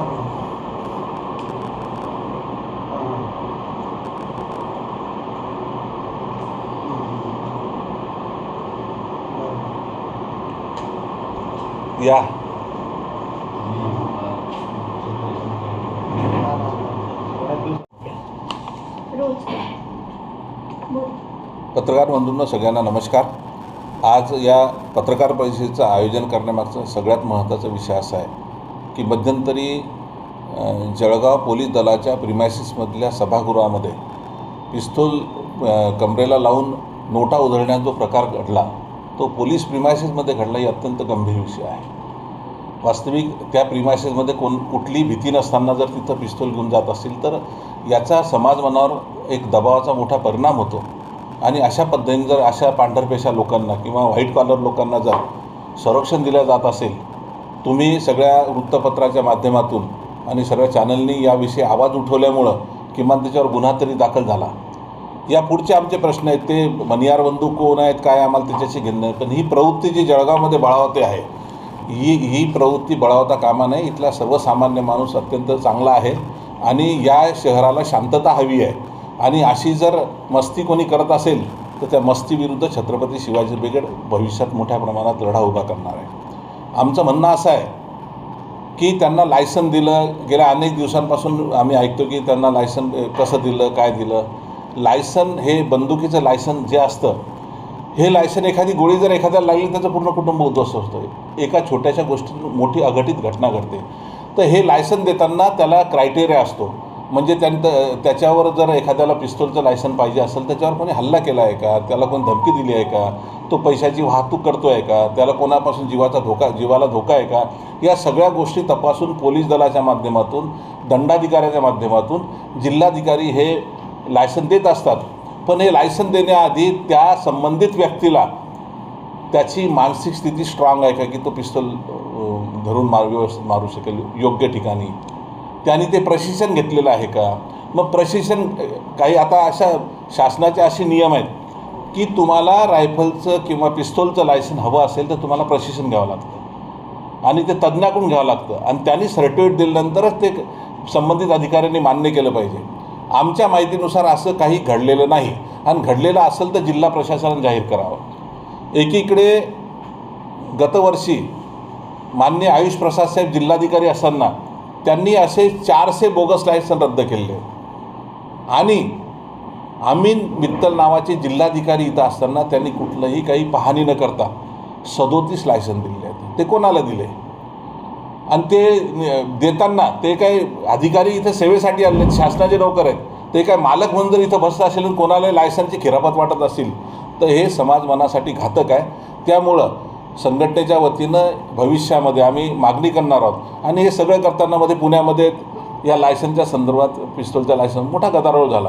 या. पत्रकार बंधूंना सगळ्यांना नमस्कार. आज या पत्रकार परिषदेचं आयोजन करण्यामागचा सगळ्यात महत्त्वाचा विषय असा आहे. की मध्यंतरी जळगाव पोलीस दलाच्या प्रिमायसिसमधल्या सभागृहामध्ये पिस्तूल कमरेला लावून नोटा उधळण्याचा जो प्रकार घडला तो पोलीस प्रिमायसिसमध्ये घडला ही अत्यंत गंभीर विषय आहे. वास्तविक त्या प्रिमायसेसमध्ये कोण कुठली भीती नसताना जर तिथं पिस्तूल घेऊन जात असेल तर याचा समाज मनावर एक दबावाचा मोठा परिणाम होतो. आणि अशा पद्धतीने जर अशा पांढरपेशा लोकांना किंवा व्हाईट कॉलर लोकांना जर संरक्षण दिलं जात असेल तुम्ही सगळ्या वृत्तपत्राच्या माध्यमातून आणि सगळ्या चॅनलनी याविषयी आवाज उठवल्यामुळं किमान त्याच्यावर गुन्हा तरी दाखल झाला. या पुढचे आमचे प्रश्न आहेत ते मनियार बंधू कोण आहेत काय आम्हाला त्याच्याशी घेणं पण ही प्रवृत्ती जी जळगावमध्ये बळावते आहे ही ही प्रवृत्ती बळावता कामा नये. इथला सर्वसामान्य माणूस अत्यंत चांगला आहे आणि या शहराला शांतता हवी आहे. आणि अशी जर मस्ती कोणी करत असेल तर त्या मस्तीविरुद्ध छत्रपती शिवाजी ब्रिगेड भविष्यात मोठ्या प्रमाणात लढा उभा करणार आहे. आमचं म्हणणं असं आहे की त्यांना लायसन दिलं गेल्या अनेक दिवसांपासून आम्ही ऐकतो की त्यांना लायसन कसं दिलं काय दिलं. लायसन हे बंदुकीचं लायसन जे असतं हे लायसन एखादी गोळी जर एखाद्याला लागली त्याचं पूर्ण कुटुंब उद्ध्वस्त होतं. एका छोट्याशा गोष्टीतून मोठी अघटित घटना घडते. तर हे लायसन देताना त्याला क्रायटेरिया असतो. म्हणजे त्यांचं त्याच्यावर जर एखाद्याला पिस्तूलचं लायसन पाहिजे असेल त्याच्यावर कोणी हल्ला केला आहे का? त्याला कोणी धमकी दिली आहे का? तो पैशाची वाहतूक करतो आहे का? त्याला कोणापासून जीवाचा धोका जीवाला धोका आहे का? या सगळ्या गोष्टी तपासून पोलीस दलाच्या माध्यमातून दंडाधिकाऱ्याच्या माध्यमातून जिल्हाधिकारी हे लायसन देत असतात. पण हे लायसन देण्याआधी त्या संबंधित व्यक्तीला त्याची मानसिक स्थिती स्ट्रॉंग आहे का? की तो पिस्तूल धरून मार व्यवस्थित मारू शकेल योग्य ठिकाणी? त्याने ते प्रशिक्षण घेतलेलं आहे का? मग प्रशिक्षण काही आता अशा शासनाचे असे नियम आहेत की तुम्हाला रायफलचं किंवा पिस्तोलचं लायसन हवं असेल तर तुम्हाला प्रशिक्षण घ्यावं लागतं. आणि ते तज्ज्ञाकडून घ्यावं लागतं. आणि त्यांनी सर्टिफिकेट दिल्यानंतरच ते संबंधित अधिकाऱ्यांनी मान्य केलं पाहिजे. आमच्या माहितीनुसार असं काही घडलेलं नाही. आणि घडलेलं असेल तर जिल्हा प्रशासनाने जाहीर करावं. एकीकडे गतवर्षी मान्य आयुष प्रसाद साहेब जिल्हाधिकारी असताना त्यांनी असे चारशे बोगस लायसन रद्द केले. आणि अमीन मित्तल नावाचे जिल्हाधिकारी इथं असताना त्यांनी कुठलंही काही पाहणी न करता सदोतीस लायसन दिले. आहेत ते कोणाला दिले? आणि ते देताना ते काय अधिकारी इथे सेवेसाठी आले आहेत, शासनाचे नोकर आहेत. ते काय मालक म्हणून जर इथं बसत असेल कोणाला लायसनची खिरापत वाटत असतील तर हे समाज मनासाठी घातक आहे. त्यामुळं संघटनेच्या वतीनं भविष्यामध्ये आम्ही मागणी करणार आहोत. आणि हे सगळं करताना मध्ये पुण्यामध्ये या लायसनच्या संदर्भात पिस्तूलचा लायसन मोठा गदारोळ झाला.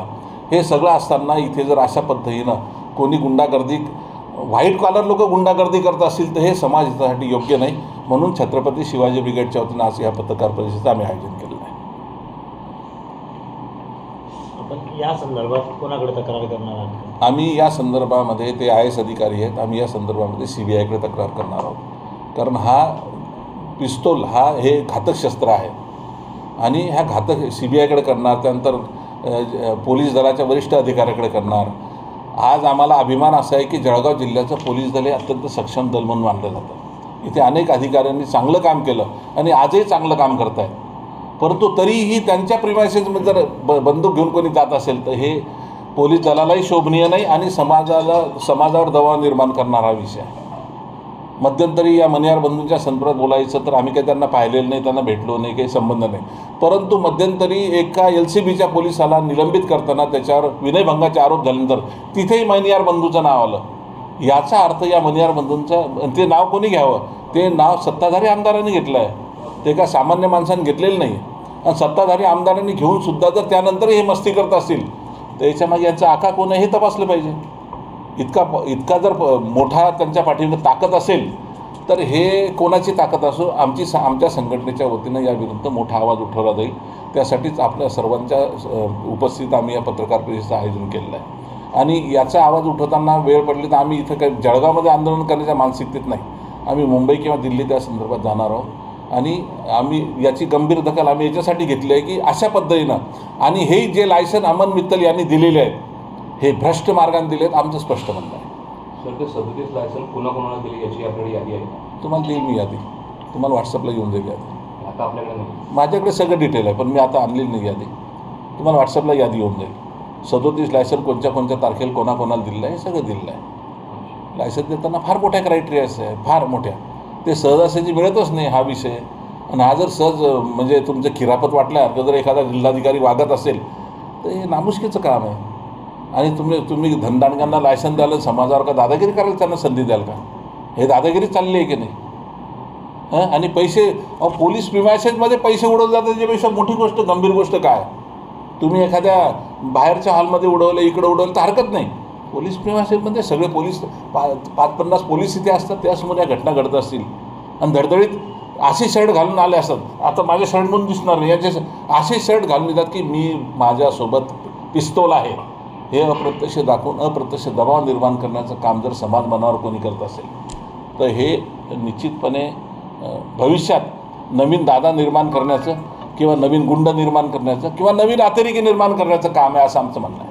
हे सगळं असताना इथे जर अशा पद्धतीनं कोणी गुंडागर्दी व्हाईट कॉलर लोक गुंडागर्दी करत असतील तर हे समाज हितासाठी योग्य नाही. म्हणून छत्रपती शिवाजी ब्रिगेडच्या वतीनं आज या पत्रकार परिषदेचं आम्ही आयोजन केलं आहे आपण या संदर्भात कोणाकडे तक्रार करणार आहात? आम्ही या संदर्भामध्ये ते आय एस अधिकारी आहेत. आम्ही या संदर्भामध्ये सी बी आयकडे तक्रार करणार आहोत. कारण हा पिस्तोल हा हे घातक शस्त्र आहे. आणि ह्या घातक सी बी आयकडे करणार त्यानंतर पोलीस दलाच्या वरिष्ठ अधिकाऱ्याकडे करणार. आज आम्हाला अभिमान असा आहे की जळगाव जिल्ह्याचं पोलीस दल हे अत्यंत सक्षम दल म्हणून मानलं जातं. इथे अनेक अधिकाऱ्यांनी चांगलं काम केलं आणि आजही चांगलं काम करत आहे परंतु तरीही त्यांच्या प्रिमायसेसमध्ये जर ब बंदूक घेऊन कोणी जात असेल तर हे पोलीस दलालाही शोभनीय नाही आणि समाजाला समाजावर दबाव निर्माण करणारा विषय आहे. मध्यंतरी या मनियार बंधूंच्या संदर्भात बोलायचं तर आम्ही काही त्यांना पाहिलेलं नाही त्यांना भेटलो नाही काही संबंध नाही. परंतु मध्यंतरी एका एल सी बीच्या पोलिसाला निलंबित करताना त्याच्यावर विनयभंगाचे आरोप झाल्यानंतर तिथेही मनियार बंधूचं नाव आलं. याचा अर्थ या मनियार बंधूंचं ते नाव कोणी घ्यावं? ते नाव सत्ताधारी आमदारांनी घेतलं आहे ते का सामान्य माणसाने घेतलेलं नाही. आणि सत्ताधारी आमदारांनी घेऊन सुद्धा जर त्यानंतरही हे मस्ती करत असतील तर याच्यामागे यांचा आका कोण आहे हे तपासलं पाहिजे. इतका प- इतका जर मोठा त्यांच्या पाठीवर ताकद असेल तर हे कोणाची ताकद असो आमची सा आमच्या संघटनेच्या वतीनं याविरुद्ध मोठा आवाज उठवला जाईल. त्यासाठीच आपल्या सर्वांच्या अ, उपस्थित आम्ही या पत्रकार परिषदेचं आयोजन केलेलं आहे. आणि याचा आवाज उठवताना वेळ पडली तर आम्ही इथं काही जळगावमध्ये आंदोलन करण्याच्या मानसिकतेत नाही. आम्ही मुंबई किंवा दिल्ली त्या संदर्भात जाणार आहोत. आणि आम्ही याची गंभीर दखल आम्ही याच्यासाठी घेतली आहे की अशा पद्धतीनं आणि हे जे लायसन अमन मित्तल यांनी दिलेले आहेत हे भ्रष्ट मार्गाने दिले आहेत आमचं स्पष्ट म्हणणं आहे. सर ते सदतीस लायसन कुणाकुणाला दिली याची आपल्याकडे यादी आहे? तुम्हाला देईल मी यादी. तुम्हाला व्हॉट्सअपला येऊन जाईल यादी. आता आपल्याकडे नाही. माझ्याकडे सगळं डिटेल आहे पण मी आता आणलेली नाही यादी. तुम्हाला व्हॉट्सअपला यादी येऊन जाईल. सदोतीस लायसन कोणत्या कोणत्या तारखेला कोणाकोणाला दिलेलं आहे हे सगळं दिलेलं आहे. लायसन देताना फार मोठ्या क्रायटेरियाज आहे फार मोठ्या. ते सहजासहजी मिळतच नाही हा विषय. आणि हा जर सहज म्हणजे तुमचं खिरापत वाटल्यासारखं जर एखादा जिल्हाधिकारी वागत असेल तर हे नामुष्कीचं काम आहे. आणि तुम्ही तुम्ही धनदांडकांना लायसन द्याल समाजावर का दादागिरी करायला त्यांना संधी द्याल का? हे दादागिरी चालली आहे की नाही? हां? आणि पैसे पोलीस प्रिमायसेसमध्ये पैसे उडवले जातात त्याच्यापेक्षा मोठी गोष्ट गंभीर गोष्ट काय? तुम्ही एखाद्या बाहेरच्या हॉलमध्ये उडवलं इकडं उडवलं तर हरकत नाही. पोलीस प्रिमायसेसमध्ये सगळे पोलीस पा पाच पन्नास पोलीस इथे असतात त्यासमोर या घटना घडत असतील. आणि धडधडीत असे शर्ट घालून आले असतात. आता माझे शर्ट म्हणून दिसणार नाही. याचे असे शर्ट घालून येतात की मी माझ्यासोबत पिस्तोल आहे. हे अप्रत्यक्ष दाखवून अप्रत्यक्ष दबाव निर्माण करण्याचं काम जर समाज मनावर कोणी करत असेल तर हे निश्चितपणे भविष्यात नवीन दादा निर्माण करण्याचं किंवा नवीन गुंड निर्माण करण्याचं किंवा नवीन अतिरेकी निर्माण करण्याचं काम आहे असं आमचं म्हणणं आहे.